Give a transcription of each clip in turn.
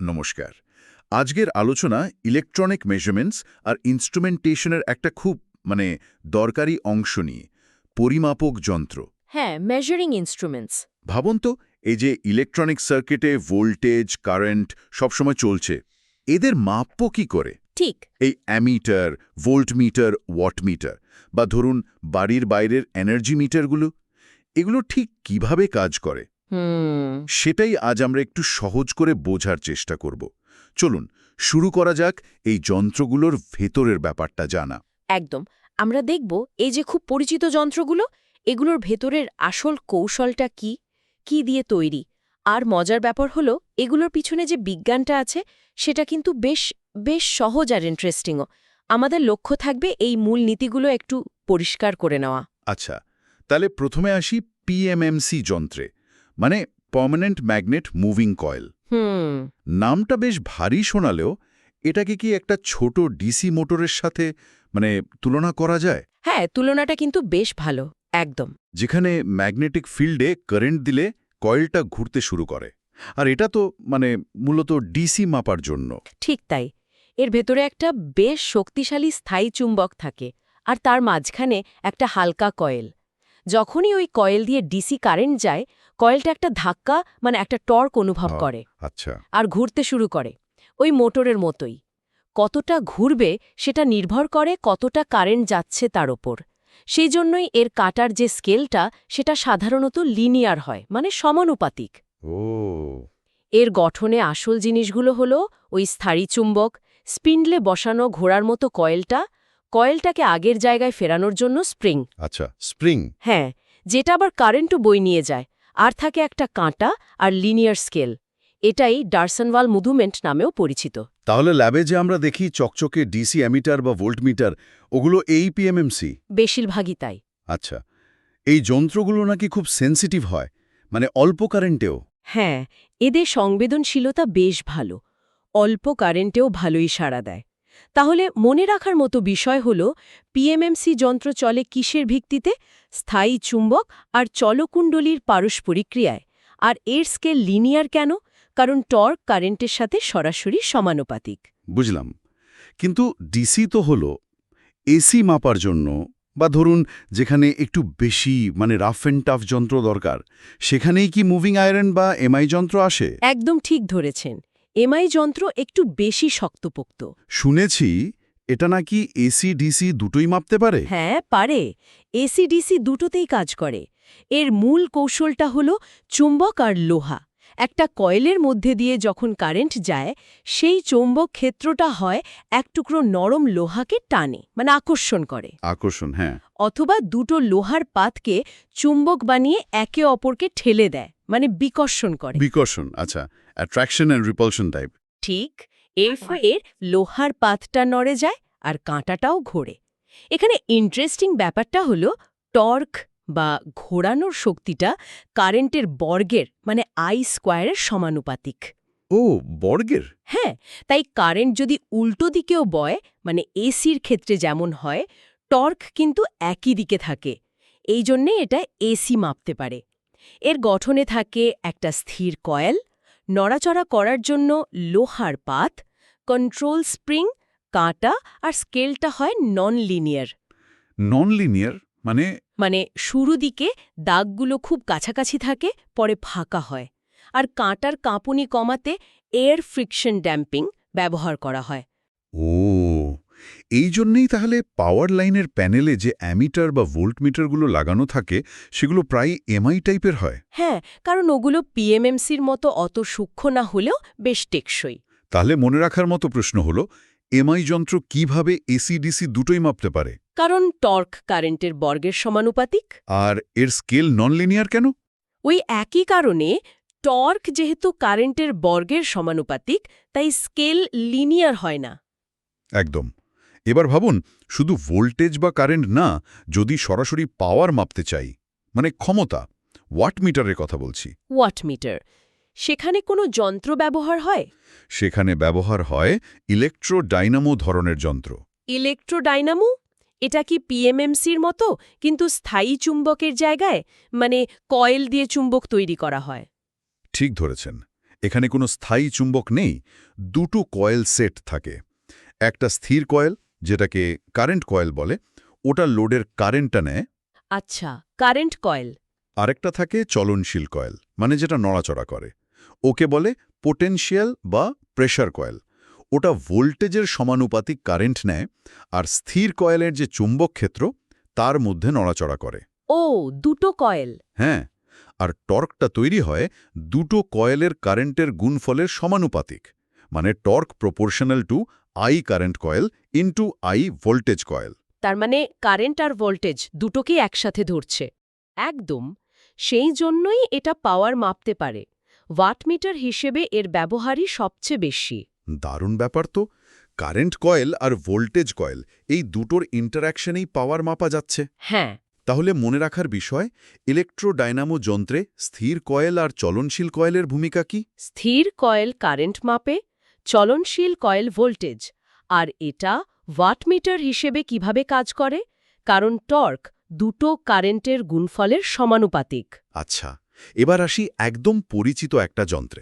নমস্কার। আজকের আলোচনা ইলেকট্রনিক মেজারমেন্টস আর ইনস্ট্রুমেন্টেশনের একটা খুব মানে দরকারি অংশ নিয়ে পরিমাপক যন্ত্র। হ্যাঁ মেজারিং ইনস্ট্রুমেন্টস ভাবুন তো এই যে ইলেকট্রনিক সার্কিটে ভোল্টেজ কারেন্ট সবসময় চলছে এদের মাপ্য কি করে? ঠিক। এই অ্যামিটার ভোল্টমিটার ওয়াটমিটার বা ধরুন বাড়ির বাইরের এনার্জি মিটারগুলো এগুলো ঠিক কীভাবে কাজ করে? সেটাই আজ আমরা একটু সহজ করে বোঝার চেষ্টা করব। চলুন শুরু করা যাক এই যন্ত্রগুলোর ভেতরের ব্যাপারটা জানা। একদম। আমরা দেখব এই যে খুব পরিচিত যন্ত্রগুলো এগুলোর ভেতরের আসল কৌশলটা কি কি দিয়ে তৈরি। আর মজার ব্যাপার হলো এগুলোর পিছনে যে বিজ্ঞানটা আছে সেটা কিন্তু বেশ বেশ সহজ আর ইন্টারেস্টিংও আমাদের লক্ষ্য থাকবে এই মূল নীতিগুলো একটু পরিষ্কার করে নেওয়া। আচ্ছা তাহলে প্রথমে আসি পিএমএমসি যন্ত্রে। মানে পার্মানেন্ট ম্যাগনেট মুভিং কয়েল নামটা বেশ ভারী শোনালেও এটাকে কি একটা ছোট ডিসি মোটরের সাথে মানে তুলনা করা যায়? হ্যাঁ তুলনাটা কিন্তু বেশ ভালো একদম। যেখানে ম্যাগনেটিক ফিল্ডে কারেন্ট দিলে কয়েলটা ঘুরতে শুরু করে। আর এটা তো মানে মূলত ডিসি মাপার জন্য। ঠিক তাই। এর ভেতরে একটা বেশ শক্তিশালী স্থায়ী চুম্বক থাকে আর তার মাঝখানে একটা হালকা কয়েল যখনই ওই কয়েল দিয়ে ডিসি কারেন্ট যায় কয়েলটা একটা ধাক্কা মানে একটা টর্ক অনুভব। করে। আচ্ছা। আর ঘুরতে শুরু করে ওই মোটরের মতোই। কতটা ঘুরবে সেটা নির্ভর করে কতটা কারেন্ট যাচ্ছে তার ওপর। সেই জন্যই এর কাটার যে স্কেলটা সেটা সাধারণত লিনিয়ার হয় মানে সমানুপাতিক। ও। এর গঠনে আসল জিনিসগুলো হলো ওই স্থায়ী চুম্বক স্পিন্ডলে বসানো ঘোড়ার মতো কয়েলটা কয়েলটাকে আগের জায়গায় ফেরানোর জন্য স্প্রিং। আচ্ছা স্প্রিং? হ্যাঁ যেটা আবার কারেন্টও বই নিয়ে যায়। আর থাকে একটা কাঁটা আর লিনিয়ার স্কেল। এটাই ডার্সনওয়াল মুভমেন্ট নামেও পরিচিত। তাহলে ল্যাবে যে আমরা দেখি চকচকে ডিসি অ্যামিটার বা ভোল্টমিটার ওগুলো এই পিএমএমসি বেশিরভাগই তাই। আচ্ছা এই যন্ত্রগুলো নাকি খুব সেন্সিটিভ হয় মানে অল্প কারেন্টেও? হ্যাঁ এদের সংবেদনশীলতা বেশ ভালো। অল্প কারেন্টেও ভালোই সাড়া দেয়। তাহলে মনে রাখার মতো বিষয় হল পিএমএমসি যন্ত্র চলে কিসের ভিত্তিতে? স্থায়ী চুম্বক আর চলকুণ্ডলীর পারস্পরিক ক্রিয়ায় আর এর স্কেল লিনিয়ার কেন? কারণ টর্ক কারেন্টের সাথে সরাসরি সমানুপাতিক। বুঝলাম। কিন্তু ডিসি তো হল এসি মাপার জন্য বা ধরুন যেখানে একটু বেশি মানে রাফ অ্যান্ড টাফ যন্ত্র দরকার সেখানেই কি মুভিং আয়রন বা এমআই যন্ত্র আসে? একদম ঠিক ধরেছেন। এমআই যন্ত্র একটু বেশি শক্তপোক্ত। শুনেছি এটা নাকি এসি ডিসি দুটোই মাপতে পারে? হ্যাঁ পারে। এসিডিসি দুটোতেই কাজ করে। এর মূল কৌশলটা হল চুম্বক আর লোহা। একটা কয়েলের মধ্যে দিয়ে যখন কারেন্ট যায় সেই চৌম্বক ক্ষেত্রটা হয় এক টুকরো নরম লোহাকে টানে মানে আকর্ষণ করে। আকর্ষণ হ্যাঁ। অথবা দুটো লোহার পাতকে চুম্বক বানিয়ে একে অপরকে ঠেলে দেয় মানে বিকর্ষণ করে। বিকর্ষণ আচ্ছা। অ্যাট্রাকশন অ্যান্ড রিপালশন টাইপ ঠিক এর ফলে লোহার পাতটা নড়ে যায় আর কাঁটাটাও ঘোরে। এখানে ইন্টারেস্টিং ব্যাপারটা হলো টর্ক বা ঘোরানোর শক্তিটা কারেন্টের বর্গের মানে আই স্কোয়ারের সমানুপাতিক। ও বর্গের? হ্যাঁ তাই কারেন্ট যদি উল্টো দিকেও বয় মানে এসির ক্ষেত্রে যেমন হয় টর্ক কিন্তু একই দিকে থাকে। এই জন্যে এটা এসি মাপতে পারে। এর গঠনে থাকে একটা স্থির কয়েল নড়াচড়া করার জন্য লোহার পাত কন্ট্রোল স্প্রিং কাঁটা আর স্কেলটা হয় নন লিনিয়ার নন লিনিয়ার মানে? মানে শুরু দিকে দাগগুলো খুব কাছাকাছি থাকে পরে ফাঁকা হয়। আর কাঁটার কাঁপুনি কমাতে এয়ার ফ্রিকশন ড্যাম্পিং ব্যবহার করা হয়। ও এই জন্যেই তাহলে পাওয়ার লাইনের প্যানেলে যে অ্যামিটার বা ভোল্টমিটারগুলো লাগানো থাকে সেগুলো প্রায় এমআই টাইপের হয়। হ্যাঁ কারণ ওগুলো পিএমএমসির মতো অত সূক্ষ্ম না হলেও বেশ টেকসই। তাহলে মনে রাখার মতো প্রশ্ন হলো এমআই যন্ত্র কীভাবে এসিডিসি দুটোই মাপতে পারে? কারণ টর্ক কারেন্টের বর্গের সমানুপাতিক। আর এর স্কেল নন লিনিয়ার কেন? ওই একই কারণে টর্ক যেহেতু কারেন্টের বর্গের সমানুপাতিক তাই স্কেল লিনিয়ার হয় না। একদম। এবার ভাবুন শুধু ভোল্টেজ বা কারেন্ট না যদি সরাসরি পাওয়ার মাপতে চাই মানে ক্ষমতা ওয়াট মিটারের কথা বলছি। ওয়াটমিটার সেখানে কোনো যন্ত্র ব্যবহার হয়? সেখানে ব্যবহার হয় ইলেকট্রোডাইনামো ধরনের যন্ত্র। ইলেকট্রোডাইনামো? এটা কি পিএমএমসির মতো কিন্তু স্থায়ী চুম্বকের জায়গায় মানে কয়েল দিয়ে চুম্বক তৈরি করা হয়? ঠিক ধরেছেন। এখানে কোনো স্থায়ী চুম্বক নেই দুটো কয়েল সেট থাকে। একটা স্থির কয়েল যেটাকে কারেন্ট কয়েল বলে ওটা লোডের কারেন্টটা নেয়। আচ্ছা কারেন্ট কয়েল আরেকটা থাকে চলনশীল কয়েল মানে যেটা নড়াচড়া করে। ওকে বলে পোটেনশিয়াল বা প্রেশার কয়েল ওটা ভোল্টেজের সমানুপাতিক কারেন্ট নেয় আর স্থির কয়েলের যে চুম্বক ক্ষেত্র তার মধ্যে নড়াচড়া করে। ও দুটো কয়েল হ্যাঁ আর টর্কটা তৈরি হয় দুটো কয়েলের কারেন্টের গুণফলের সমানুপাতিক মানে torque proportional to I current coil into I voltage coil তার মানে কারেন্ট আর ভোল্টেজ দুটোকেই একসাথে ধরছে। একদম সেই জন্যই এটা পাওয়ার মাপতে পারে। ওয়াটমিটার হিসেবে এর ব্যবহারই সবচেয়ে বেশি। দারুণ ব্যাপার তো। কারেন্ট কয়েল আর ভোল্টেজ কয়েল এই দুটোর ইন্টারাকশনেই পাওয়ার মাপা যাচ্ছে। হ্যাঁ। তাহলে মনে রাখার বিষয় ইলেকট্রোডাইনামো যন্ত্রে স্থির কয়েল আর চলনশীল কয়েলের ভূমিকা কি? স্থির কয়েল কারেন্ট মাপে চলনশীল কয়েল ভোল্টেজ আর এটা ওয়াটমিটার হিসেবে কীভাবে কাজ করে? কারণ টর্ক দুটো কারেন্টের গুণফলের সমানুপাতিক। আচ্ছা এবার আসি একদম পরিচিত একটা যন্ত্রে।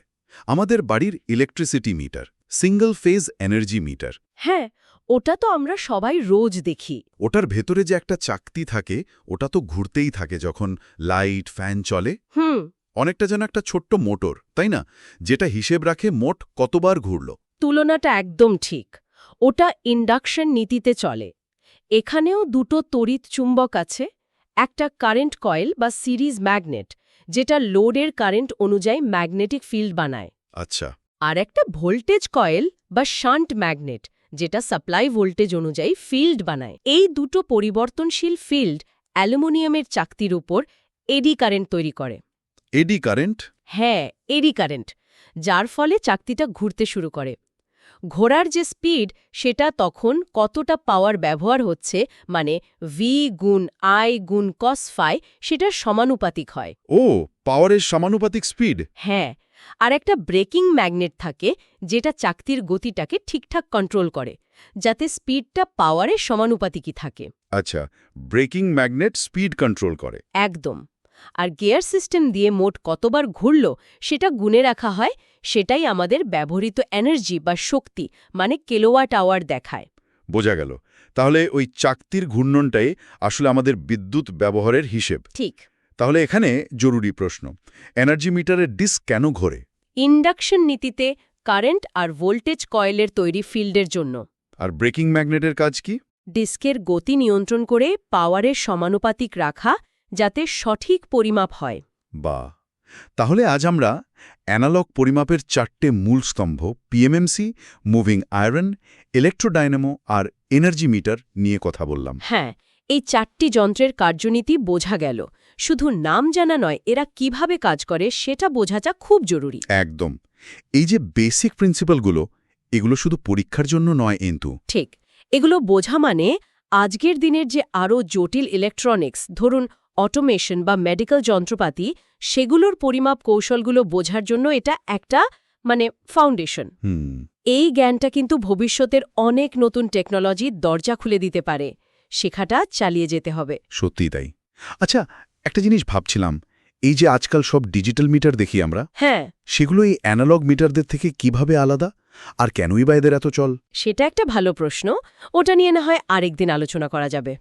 আমাদের বাড়ির electricity meter single phase energy meter হ্যাঁ ওটা তো আমরা সবাই রোজ দেখি। ওটার ভেতরে যে একটা চাকতি থাকে ওটা তো ঘুরতেই থাকে যখন লাইট ফ্যান চলে। হুম অনেকটা যেন একটা ছোট্ট মোটর তাই না? যেটা হিসেব রাখে মোট কতবার ঘুরল। তুলনাটা একদম ঠিক। ওটা ইন্ডাকশন নীতিতে চলে। এখানেও দুটো তড়িৎ চুম্বক আছে একটা কারেন্ট কয়েল বা সিরিজ ম্যাগনেট যেটা লোডের কারেন্ট অনুযায়ী ম্যাগনেটিক ফিল্ড বানায়। আচ্ছা। আর একটা ভোল্টেজ কয়েল বা শান্ট ম্যাগনেট যেটা সাপ্লাই ভোল্টেজ অনুযায়ী ফিল্ড বানায়। এই দুটো পরিবর্তনশীল ফিল্ড অ্যালুমিনিয়ামের চাকতির উপর এডি কারেন্ট তৈরি করে। Eddy current? হ্যাঁ এডি কারেন্ট যার ফলে চাকতিটা ঘুরতে শুরু করে। ঘোরার যে স্পিড সেটা তখন কতটা পাওয়ার ব্যবহার হচ্ছে মানে ভি গুণ আই গুণ কস ফাই সেটার সমানুপাতিক হয়। ও পাওয়ারের সমানুপাতিক স্পিড? হ্যাঁ আর একটা ব্রেকিং ম্যাগনেট থাকে যেটা চাকতির গতিটাকে ঠিকঠাক কন্ট্রোল করে যাতে স্পিডটা পাওয়ারের সমানুপাতিকই থাকে। আচ্ছা ব্রেকিং ম্যাগনেট স্পিড কন্ট্রোল করে। একদম। আর গিয়ার সিস্টেম দিয়ে মোট কতবার ঘুরল সেটা গুনে রাখা হয় সেটাই আমাদের ব্যবহৃত এনার্জি বা শক্তি মানে কিলোওয়াট আওয়ার দেখায়। বোঝা গেল। তাহলে ওই চাকতির ঘূর্ণনটাই আসলে আমাদের বিদ্যুৎ ব্যবহারের হিসেব। ঠিক। তাহলে এখানে জরুরি প্রশ্ন এনার্জি মিটারের ডিস্ক কেন ঘোরে? ইন্ডাকশন নীতিতে কারেন্ট আর ভোল্টেজ কয়েলের তৈরি ফিল্ডের জন্য। আর ব্রেকিং ম্যাগনেটের কাজ কি? ডিস্কের গতি নিয়ন্ত্রণ করে পাওয়ারের সমানুপাতিক রাখা যাতে সঠিক পরিমাপ হয়। বা তাহলে আজ আমরা অ্যানালগ পরিমাপের চারটে মূল স্তম্ভ পিএমএমসি মুভিং আয়রন ইলেকট্রোডাইনামো আর এনার্জি মিটার নিয়ে কথা বললাম। হ্যাঁ এই চারটি যন্ত্রের কার্যনীতি বোঝা গেল। শুধু নাম জানা নয় এরা কীভাবে কাজ করে সেটা বোঝাটা খুব জরুরি। একদম। এই যে বেসিক প্রিন্সিপালগুলো এগুলো শুধু পরীক্ষার জন্য নয় কিন্তু ঠিক এগুলো বোঝা মানে আজকের দিনের যে আরও জটিল ইলেকট্রনিক্স ধরুন অটোমেশন বা মেডিকেল যন্ত্রপাতি সেগুলোর পরিমাপ কৌশলগুলো বোঝার জন্য এটা একটা মানে ফাউন্ডেশন। এই জ্ঞানটা কিন্তু ভবিষ্যতের অনেক নতুন টেকনোলজির দরজা খুলে দিতে পারে। শেখাটা চালিয়ে যেতে হবে। সত্যিই তাই। আচ্ছা একটা জিনিস ভাবছিলাম এই যে আজকাল সব ডিজিটাল মিটার দেখি আমরা হ্যাঁ। সেগুলো এই অ্যানালগ মিটারদের থেকে কীভাবে আলাদা? আর কেনই বা এদের এত চল? সেটা একটা ভালো প্রশ্ন। ওটা নিয়ে না হয় আরেকদিন আলোচনা করা যাবে।